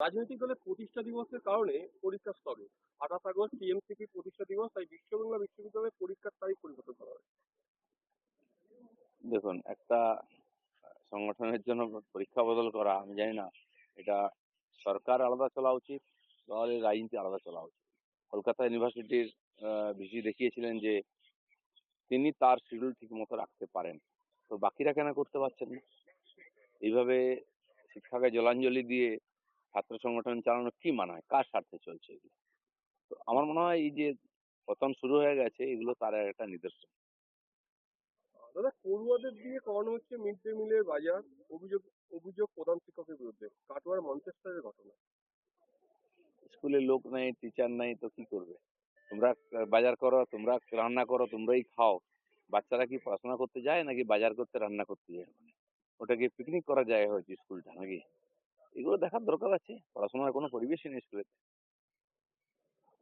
রাজনৈতিক দলের প্রতিষ্ঠা দিবসের কারণে পরীক্ষা স্থগিত। আঠাশ আগস্ট টিএমসিপি প্রতিষ্ঠা দিবস, তাই বিশ্ববাংলা বিশ্ববিদ্যালয়ের পরীক্ষার তারিখ পরিবর্তন করা হয়। দেখুন, একটা সংগঠনের জন্য পরীক্ষা বদল করা, আমি জানি না, এটা সরকার আলাদা চলা উচিত, দলের রাজনীতি আলাদা চলা উচিত। কলকাতা ইউনিভার্সিটির ভিসি দেখিয়েছিলেন যে তিনি তার শিডিউল ঠিক মতো রাখতে পারেন। তো বাকিরা কেন করতে পারছেন না? এইভাবে শিক্ষাকে জলাঞ্জলি দিয়ে ছাত্র সংগঠন চালানো কি মানায়? কার স্বার্থে চলছে এগুলো? তো আমার মনে হয় এই যে পতন শুরু হয়ে গেছে এগুলো তার একটা নিদর্শন। দাদা পড়ুয়াদের দিয়ে করানো হচ্ছে মিড ডে মিলের বাজার অভিযোগ অভিযোগ প্রধান শিক্ষকের বিরুদ্ধে কাটোয়ার মঞ্চেস্টারের ঘটনা। স্কুলে লোক নাই টিচার নাই তো কি করবে? তোমরা বাজার করো তোমরা রান্না করো তোমরাই খাও। বাচ্চারা কি পড়াশোনা করতে যায় নাকি বাজার করতে রান্না করতে যায়? ওটা কি পিকনিক করার জায়গা হয়েছে স্কুলটা নাকি? এগুলো দেখার দরকার আছে। পড়াশোনার কোনো পরিবেশই নেই স্কুলে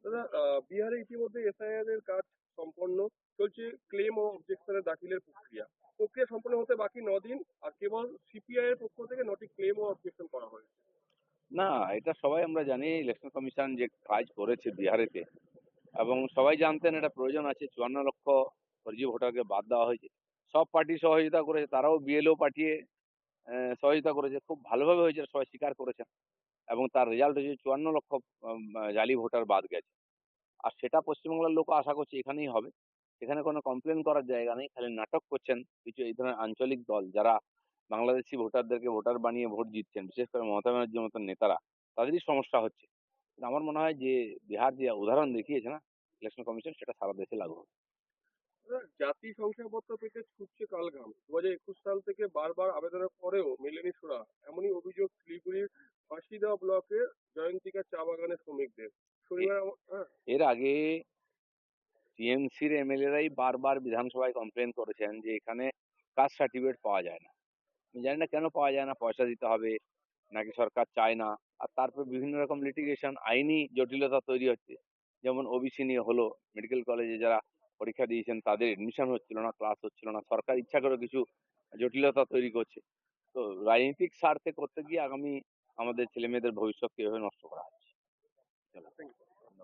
দাদা বিহারে ইতিমধ্যে এসআইআর এর কাজ সম্পন্ন। চলছে ক্লেম ও অবজেকশনের দাখিলের প্রক্রিয়া। প্রক্রিয়া সম্পন্ন হতে বাকি দিন আর কেবল সিপিআই এর পক্ষ থেকে নটি ক্লেম ও অবজেকশন করা হয়েছে। না এটা সবাই আমরা জানি ইলেকশন কমিশন যে কাজ করেছে বিহারেতে। এবং সবাই জানতেন এটা প্রয়োজন আছে চুয়ান্ন লক্ষ ফর্জি ভোটারকে বাদ দেওয়া হয়েছে। সব পার্টি সহযোগিতা করেছে তারাও বিএলও পাঠিয়ে সহযোগিতা করেছে, খুব ভালোভাবে হয়েছে সবাই স্বীকার করেছেন এবং তার রেজাল্ট হয়েছে চুয়ান্ন লক্ষ জালি ভোটার বাদ গেছে। আর সেটা পশ্চিমবাংলার লোক আশা করছে এখানেই হবে। এখানে কোনো কমপ্লেন করার জায়গা নেই, খালি নাটক করছেন কিছু এই ধরনের আঞ্চলিক দল যারা বাংলাদেশি ভোটারদেরকে ভোটার বানিয়ে ভোট জিতছেন বিশেষ করে মমতা ব্যানার্জির মতন নেতারা, তাদেরই সমস্যা হচ্ছে। আমার মনে হয় যে বিহার যে উদাহরণ দেখিয়েছে না ইলেকশন কমিশন সেটা সারা দেশে লাগু হবে। জাতি শংসাপত্র পেতে ছুটছে কালঘাম দু হাজার একুশ সাল থেকে বারবার আবেদনের পরেও মেলেনি সুরা। এমনই অভিযোগ শিলিগুড়ির ফাঁসিদা ব্লকের জয়ন্তিকা চা বাগানের শ্রমিকদের। শনিবার হ্যাঁ। এর আগে টিএমসির এমএলএরাই বারবার বিধানসভায় কমপ্লেন করেছেন যে এখানে কাস্ট সার্টিফিকেট পাওয়া যায় না। আমি জানি না কেন পাওয়া যায় না, পয়সা দিতে হবে, নাকি সরকার চায় না। আর তারপর বিভিন্ন রকম লিটিগেশন আইনি জটিলতা তৈরি হচ্ছে। যেমন ওবিসি নিয়ে হলো মেডিকেল কলেজে যারা পরীক্ষা দিয়েছেন, তাদের এডমিশন হচ্ছিল না ক্লাস হচ্ছিল না, সরকার ইচ্ছা করে কিছু জটিলতা তৈরি করছে। তো রাজনৈতিক স্বার্থে করতে গিয়ে আগামী আমাদের ছেলে মেয়েদের ভবিষ্যৎকে এভাবে নষ্ট করা হচ্ছে?